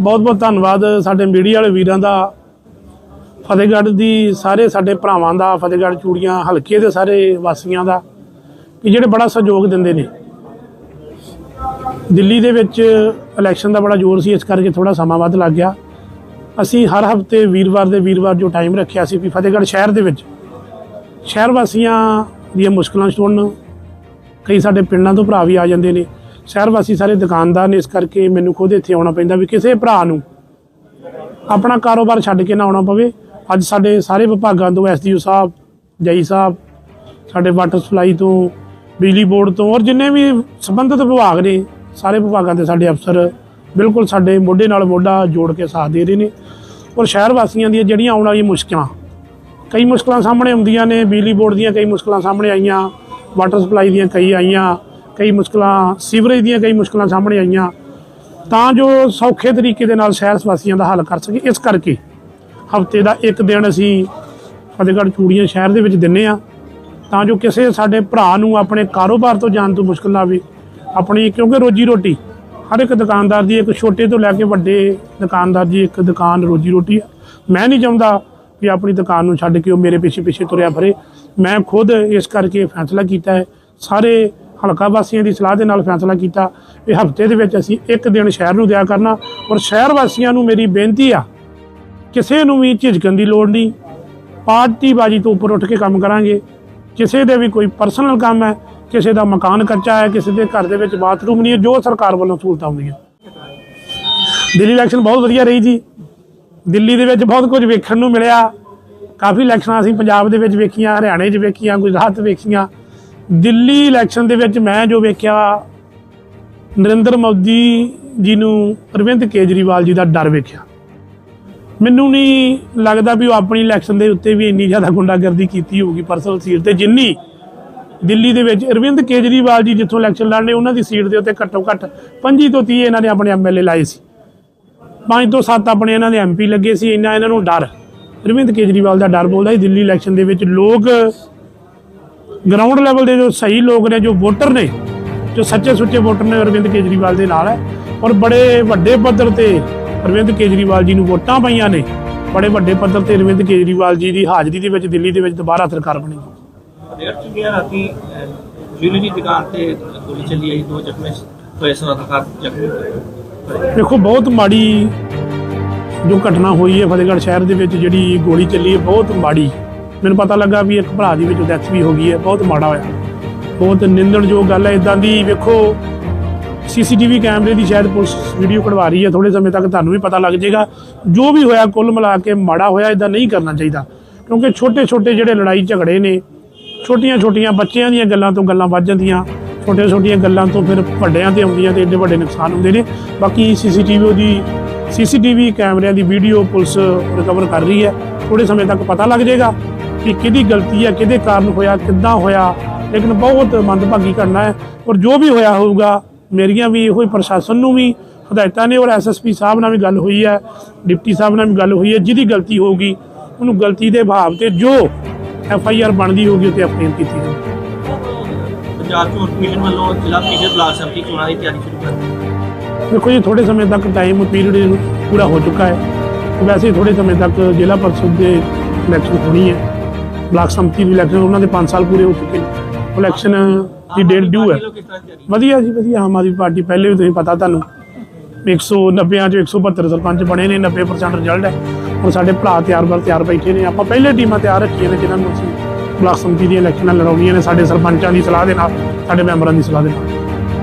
ਬਹੁਤ ਬਹੁਤ ਧੰਨਵਾਦ ਸਾਡੇ ਮੀਡੀਆ ਵਾਲੇ ਵੀਰਾਂ ਦਾ। ਫਤਿਹਗੜ੍ਹ ਦੀ ਸਾਰੇ ਸਾਡੇ ਭਰਾਵਾਂ ਦਾ, ਫਤਿਹਗੜ੍ਹ ਚੂੜੀਆਂ ਹਲਕੇ ਦੇ ਸਾਰੇ ਵਾਸੀਆਂ ਦਾ ਕਿ ਜਿਹੜੇ ਬੜਾ ਸਹਿਯੋਗ ਦਿੰਦੇ ਨੇ। ਦਿੱਲੀ ਦੇ ਵਿੱਚ ਇਲੈਕਸ਼ਨ ਦਾ ਬੜਾ ਜ਼ੋਰ ਸੀ, ਇਸ ਕਰਕੇ ਥੋੜਾ ਸਮਾਂ ਵੱਧ ਲੱਗ ਗਿਆ। ਅਸੀਂ ਹਰ ਹਫ਼ਤੇ ਵੀਰਵਾਰ ਦੇ ਵੀਰਵਾਰ ਜੋ ਟਾਈਮ ਰੱਖਿਆ ਸੀ ਵੀ ਫਤਿਹਗੜ੍ਹ ਸ਼ਹਿਰ ਦੇ ਵਿੱਚ ਸ਼ਹਿਰ ਵਾਸੀਆਂ ਦੀਆਂ ਮੁਸ਼ਕਲਾਂ ਸੁਣਨ, ਕਈ ਸਾਡੇ ਪਿੰਡਾਂ ਤੋਂ ਭਰਾ ਵੀ ਆ ਜਾਂਦੇ ਨੇ। ਸ਼ਹਿਰ ਵਾਸੀ ਸਾਰੇ ਦੁਕਾਨਦਾਰ ਨੇ ਇਸ ਕਰਕੇ ਮੈਨੂੰ ਖੁਦ ਇੱਥੇ ਆਉਣਾ ਪੈਂਦਾ ਵੀ ਕਿਸੇ ਭਰਾ ਨੂੰ ਆਪਣਾ ਕਾਰੋਬਾਰ ਛੱਡ ਕੇ ਨਾ ਆਉਣਾ ਪਵੇ। ਅੱਜ ਸਾਡੇ ਸਾਰੇ ਵਿਭਾਗਾਂ ਤੋਂ, ਐਸਡੀਓ ਸਾਹਿਬ ਜਈ ਸਾਹਿਬ, ਸਾਡੇ ਵਾਟਰ ਸਪਲਾਈ ਤੋਂ, ਬਿਜਲੀ ਬੋਰਡ ਤੋਂ ਔਰ ਜਿੰਨੇ ਵੀ ਸੰਬੰਧਿਤ ਵਿਭਾਗ ਨੇ, ਸਾਰੇ ਵਿਭਾਗਾਂ ਦੇ ਸਾਡੇ ਅਫਸਰ ਬਿਲਕੁਲ ਸਾਡੇ ਮੋਢੇ ਨਾਲ ਮੋਢਾ ਜੋੜ ਕੇ ਸਾਥ ਦੇ ਰਹੇ ਨੇ। ਔਰ ਸ਼ਹਿਰ ਵਾਸੀਆਂ ਦੀਆਂ ਜਿਹੜੀਆਂ ਆਉਣ ਵਾਲੀਆਂ ਮੁਸ਼ਕਲਾਂ, ਕਈ ਮੁਸ਼ਕਲਾਂ ਸਾਹਮਣੇ ਆਉਂਦੀਆਂ ਨੇ, ਬਿਜਲੀ ਬੋਰਡ ਦੀਆਂ ਕਈ ਮੁਸ਼ਕਲਾਂ ਸਾਹਮਣੇ ਆਈਆਂ, ਵਾਟਰ ਸਪਲਾਈ ਦੀਆਂ ਕਈ ਆਈਆਂ ਕਈ ਮੁਸ਼ਕਲਾਂ, ਸੀਵਰੇਜ ਦੀਆਂ ਕਈ ਮੁਸ਼ਕਲਾਂ ਸਾਹਮਣੇ ਆਈਆਂ, ਤਾਂ ਜੋ ਸੌਖੇ ਤਰੀਕੇ ਦੇ ਨਾਲ ਸ਼ਹਿਰ ਵਾਸੀਆਂ ਦਾ ਹੱਲ ਕਰ ਸਕੇ। ਇਸ ਕਰਕੇ ਹਫ਼ਤੇ ਦਾ ਇੱਕ ਦਿਨ ਅਸੀਂ ਫਤਿਹਗੜ੍ਹ ਚੂੜੀਆਂ ਸ਼ਹਿਰ ਦੇ ਵਿੱਚ ਦਿੰਨੇ ਆ, ਤਾਂ ਜੋ ਕਿਸੇ ਸਾਡੇ ਭਰਾ ਨੂੰ ਆਪਣੇ ਕਾਰੋਬਾਰ ਤੋਂ ਜਾਣ ਤੋਂ ਮੁਸ਼ਕਲ ਨਾ ਆਵੇ। ਆਪਣੀ ਕਿਉਂਕਿ ਰੋਜੀ ਰੋਟੀ, ਹਰ ਇੱਕ ਦੁਕਾਨਦਾਰ ਦੀ ਇੱਕ ਛੋਟੇ ਤੋਂ ਲੈ ਕੇ ਵੱਡੇ ਦੁਕਾਨਦਾਰ ਦੀ ਇੱਕ ਦੁਕਾਨ ਰੋਜੀ ਰੋਟੀ ਆ। ਮੈਂ ਨਹੀਂ ਚਾਹੁੰਦਾ ਵੀ ਆਪਣੀ ਦੁਕਾਨ ਨੂੰ ਛੱਡ ਕੇ ਉਹ ਮੇਰੇ ਪਿੱਛੇ ਪਿੱਛੇ ਤੁਰਿਆ ਫਿਰੇ। ਮੈਂ ਖੁਦ ਇਸ ਕਰਕੇ ਫੈਸਲਾ ਕੀਤਾ ਹੈ, ਸਾਰੇ ਹਲਕਾ ਵਾਸੀਆਂ ਦੀ ਸਲਾਹ ਦੇ ਨਾਲ ਫੈਸਲਾ ਕੀਤਾ। ਵੀ ਹਫ਼ਤੇ ਦੇ ਵਿੱਚ ਅਸੀਂ ਇੱਕ ਦਿਨ ਸ਼ਹਿਰ ਨੂੰ ਦਿਆ ਕਰਨਾ। ਔਰ ਸ਼ਹਿਰ ਵਾਸੀਆਂ ਨੂੰ ਮੇਰੀ ਬੇਨਤੀ ਆ, ਕਿਸੇ ਨੂੰ ਵੀ ਝਿਜਕਣ ਦੀ ਲੋੜ ਨਹੀਂ। ਪਾਰਟੀਬਾਜ਼ੀ ਤੋਂ ਉੱਪਰ ਉੱਠ ਕੇ ਕੰਮ ਕਰਾਂਗੇ। ਕਿਸੇ ਦੇ ਵੀ ਕੋਈ ਪਰਸਨਲ ਕੰਮ ਹੈ, ਕਿਸੇ ਦਾ ਮਕਾਨ ਕੱਚਾ ਹੈ, ਕਿਸੇ ਦੇ ਘਰ ਦੇ ਵਿੱਚ ਬਾਥਰੂਮ ਨਹੀਂ ਹੈ, ਜੋ ਸਰਕਾਰ ਵੱਲੋਂ ਸਹੂਲਤਾਂ ਹੁੰਦੀਆਂ। ਦਿੱਲੀ ਇਲੈਕਸ਼ਨ ਬਹੁਤ ਵਧੀਆ ਰਹੀ ਜੀ। ਦਿੱਲੀ ਦੇ ਵਿੱਚ ਬਹੁਤ ਕੁਝ ਵੇਖਣ ਨੂੰ ਮਿਲਿਆ। ਕਾਫੀ ਇਲੈਕਸ਼ਨਾਂ ਅਸੀਂ ਪੰਜਾਬ ਦੇ ਵਿੱਚ ਵੇਖੀਆਂ, ਹਰਿਆਣੇ 'ਚ ਵੇਖੀਆਂ, ਗੁਜਰਾਤ ਵੇਖੀਆਂ। ਦਿੱਲੀ ਇਲੈਕਸ਼ਨ ਦੇ ਵਿੱਚ ਮੈਂ ਜੋ ਵੇਖਿਆ, ਨਰਿੰਦਰ ਮੋਦੀ ਜੀ ਨੂੰ ਅਰਵਿੰਦ ਕੇਜਰੀਵਾਲ ਜੀ ਦਾ ਡਰ ਵੇਖਿਆ। ਮੈਨੂੰ ਨਹੀਂ ਲੱਗਦਾ ਵੀ ਉਹ ਆਪਣੀ ਇਲੈਕਸ਼ਨ ਦੇ ਉੱਤੇ ਵੀ ਇੰਨੀ ਜ਼ਿਆਦਾ ਗੁੰਡਾਗਰਦੀ ਕੀਤੀ ਹੋਊਗੀ ਪਰਸਨਲ ਸੀਟ ਤੇ, ਜਿੰਨੀ ਦਿੱਲੀ ਦੇ ਵਿੱਚ ਅਰਵਿੰਦ ਕੇਜਰੀਵਾਲ ਜੀ ਜਿੱਥੋਂ ਇਲੈਕਸ਼ਨ ਲੜਨੇ, ਉਹਨਾਂ ਦੀ ਸੀਟ ਦੇ ਉੱਤੇ ਘੱਟੋ ਘੱਟ 25 ਤੋਂ 30 ਇਹਨਾਂ ਨੇ ਆਪਣੇ ਐਮਐਲਏ ਲਾਏ ਸੀ। ਪੰਜ ਤੋਂ ਸੱਤ ਆਪਣੇ ਇਹਨਾਂ ਦੇ ਐਮਪੀ ਲੱਗੇ ਸੀ, ਇੰਨਾ ਇਹਨਾਂ ਨੂੰ ਡਰ। ਅਰਵਿੰਦ ਕੇਜਰੀਵਾਲ ਦਾ ਡਰ ਬੋਲਦਾ ਸੀ, ਦਿੱਲੀ ਇਲੈਕਸ਼ਨ ਦੇ ਵਿੱਚ ਲੋਕ ਗਰਾਊਂਡ ਲੈਵਲ ਦੇ ਜੋ ਸਹੀ ਲੋਕ ਨੇ ਜੋ ਵੋਟਰ ਨੇ ਜੋ ਸੱਚੇ ਸੁੱਚੇ ਵੋਟਰ ਨੇ ਅਰਵਿੰਦ ਕੇਜਰੀਵਾਲ ਦੇ ਨਾਲ ਹੈ। ਔਰ ਬੜੇ ਵੱਡੇ ਪੱਧਰ ਤੇ ਅਰਵਿੰਦ ਕੇਜਰੀਵਾਲ ਜੀ ਨੂੰ ਵੋਟਾਂ ਪਈਆਂ ਨੇ। ਬੜੇ ਵੱਡੇ ਪੱਧਰ ਤੇ ਅਰਵਿੰਦ ਕੇਜਰੀਵਾਲ ਜੀ ਦੀ ਹਾਜ਼ਰੀ ਦੇ ਵਿੱਚ ਦਿੱਲੀ ਦੇ ਵਿੱਚ ਦੁਬਾਰਾ ਸਰਕਾਰ ਬਣੇਗੀ ਡੇਢ ਚੁੱਕਿਆ ਰਾਤੀ ਜੁਲੀ ਦੀ ਦੁਕਾਨ ਤੇ ਗੋਲੀ ਚੱਲੀ ਆਈ ਦੋ ਜ਼ਖਮੀ ਹੋਏ ਸਨਾਤਕਾਰ ਜ਼ਖਮੀ ਹੋਏ ਦੇਖੋ ਬਹੁਤ ਮਾੜੀ ਜੋ ਘਟਨਾ ਹੋਈ ਹੈ ਫਤਿਹਗੜ੍ਹ ਸ਼ਹਿਰ ਦੇ ਵਿੱਚ ਜਿਹੜੀ ਗੋਲੀ ਚੱਲੀ ਹੈ ਬਹੁਤ ਮਾੜੀ। ਮੈਨੂੰ ਪਤਾ ਲੱਗਾ ਵੀ ਇੱਕ ਭਰਾ ਦੀ ਵਿੱਚ ਡੈਥ ਵੀ ਹੋ ਗਈ ਹੈ, ਬਹੁਤ ਮਾੜਾ ਹੋਇਆ। ਬਹੁਤ ਨਿੰਦਣਯੋਗ ਗੱਲ ਹੈ ਇਦਾਂ ਦੀ ਵੇਖੋ ਸੀਸੀਟੀਵੀ ਕੈਮਰੇ ਦੀ ਸ਼ਾਇਦ ਪੁਲਿਸ ਵੀਡੀਓ ਕਢਵਾ ਰਹੀ ਹੈ ਥੋੜੇ ਸਮੇਂ ਤੱਕ ਤੁਹਾਨੂੰ ਵੀ ਪਤਾ ਲੱਗ ਜਾਏਗਾ। ਜੋ ਵੀ ਹੋਇਆ, ਕੁੱਲ ਮਿਲਾ ਕੇ ਮਾੜਾ ਹੋਇਆ ਇਦਾਂ ਨਹੀਂ ਕਰਨਾ ਚਾਹੀਦਾ। ਕਿਉਂਕਿ ਛੋਟੇ ਛੋਟੇ ਜਿਹੜੇ ਲੜਾਈ ਝਗੜੇ ਨੇ ਛੋਟੀਆਂ ਛੋਟੀਆਂ ਬੱਚਿਆਂ ਦੀਆਂ ਗੱਲਾਂ ਤੋਂ ਗੱਲਾਂ ਵੱਜ ਜਾਂਦੀਆਂ ਛੋਟੀਆਂ ਛੋਟੀਆਂ ਗੱਲਾਂ ਤੋਂ ਫਿਰ ਵੱਡਿਆਂ ਤੇ ਆਉਂਦੀਆਂ ਤੇ ਏਡੇ ਵੱਡੇ ਨੁਕਸਾਨ ਹੁੰਦੇ ਨੇ। ਬਾਕੀ ਸੀਸੀਟੀਵੀ ਦੀ ਸੀਸੀਟੀਵੀ ਕੈਮਰਿਆਂ ਦੀ ਵੀਡੀਓ ਪੁਲਿਸ ਰਿਕਵਰ ਕਰ ਰਹੀ ਹੈ ਥੋੜੇ ਸਮੇਂ ਤੱਕ ਪਤਾ ਲੱਗ ਜਾਏਗਾ। ਕਿ ਕਿਹਦੀ ਗਲਤੀ ਹੈ ਕਿਹਦੇ ਕਾਰਨ ਹੋਇਆ ਕਿੱਦਾਂ ਹੋਇਆ ਲੇਕਿਨ ਬਹੁਤ ਮੰਦਭਾਗੀ ਘਟਨਾ ਹੈ ਔਰ ਜੋ ਵੀ ਹੋਇਆ ਹੋਊਗਾ ਮੇਰੀਆਂ ਵੀ ਇਹੋ ਹੀ ਪ੍ਰਸ਼ਾਸਨ ਨੂੰ ਵੀ ਹਦਾਇਤਾਂ ਨੇ ਔਰ ਐਸਐਸਪੀ ਸਾਹਿਬ ਨਾਲ ਵੀ ਗੱਲ ਹੋਈ ਹੈ ਡਿਪਟੀ ਸਾਹਿਬ ਨਾਲ ਵੀ ਗੱਲ ਹੋਈ ਹੈ ਜਿਹਦੀ ਗਲਤੀ ਹੋਊਗੀ ਉਹਨੂੰ ਗਲਤੀ ਦੇ ਭਾਵ ਤੇ ਜੋ ਐਫ ਆਈ ਆਰ ਬਣਦੀ ਹੋਊਗੀ ਤੇ ਅਪੀਲ ਕੀਤੀ ਜਾਊਗੀ ਪੰਜਾਬ ਚੋਣ ਕਮਿਸ਼ਨ ਵੱਲੋਂ ਜ਼ਿਲ੍ਹਾ ਪਰਿਸ਼ਦ ਬਲਾਕ ਸੰਮਤੀ ਚੋਣਾਂ ਦੀ ਤਿਆਰੀ ਸ਼ੁਰੂ ਕਰ ਦਿੱਤੀ। ਦੇਖੋ ਜੀ ਥੋੜੇ ਸਮੇਂ ਤੱਕ ਟਾਈਮ ਪੀਰੀਅਡ ਪੂਰਾ ਹੋ ਚੁੱਕਾ ਹੈ। ਵੈਸੇ ਥੋੜੇ ਸਮੇਂ ਤੱਕ ਜ਼ਿਲ੍ਹਾ ਪਰਿਸ਼ਦ ਦੇ ਇਲੈਕਸ਼ਨ ਹੋਣੀ ਹੈ। ਬਲਾਕ ਸੰਮਤੀ ਦੀ ਇਲੈਕਸ਼ਨ ਉਹਨਾਂ ਦੇ 5 ਸਾਲ ਪੂਰੇ ਹੋ ਚੁੱਕੇ ਨੇ। ਇਲੈਕਸ਼ਨ ਦੀ ਡੇਟ ਡਿਊ ਹੈ। ਵਧੀਆ ਜੀ ਵਧੀਆ। ਆਮ ਆਦਮੀ ਪਾਰਟੀ ਪਹਿਲੇ ਵੀ ਤੁਸੀਂ ਪਤਾ ਤੁਹਾਨੂੰ 190 ਚੋਂ 172 ਸਰਪੰਚ ਬਣੇ ਨੇ 90% ਰਿਜ਼ਲਟ ਹੈ। ਹੁਣ ਸਾਡੇ ਭਰਾ ਤਿਆਰ ਬਰ ਤਿਆਰ ਬੈਠੇ ਨੇ। ਆਪਾਂ ਪਹਿਲੇ ਟੀਮਾਂ ਤਿਆਰ ਰੱਖੀਆਂ ਨੇ ਜਿਨ੍ਹਾਂ ਨੂੰ ਅਸੀਂ ਬਲਾਕ ਸੰਮਤੀ ਦੀਆਂ ਇਲੈਕਸ਼ਨਾਂ ਲੜਾਉਣੀਆਂ ਨੇ ਸਾਡੇ ਸਰਪੰਚਾਂ ਦੀ ਸਲਾਹ ਦੇ ਨਾਲ ਸਾਡੇ ਮੈਂਬਰਾਂ ਦੀ ਸਲਾਹ ਦੇ ਨਾਲ।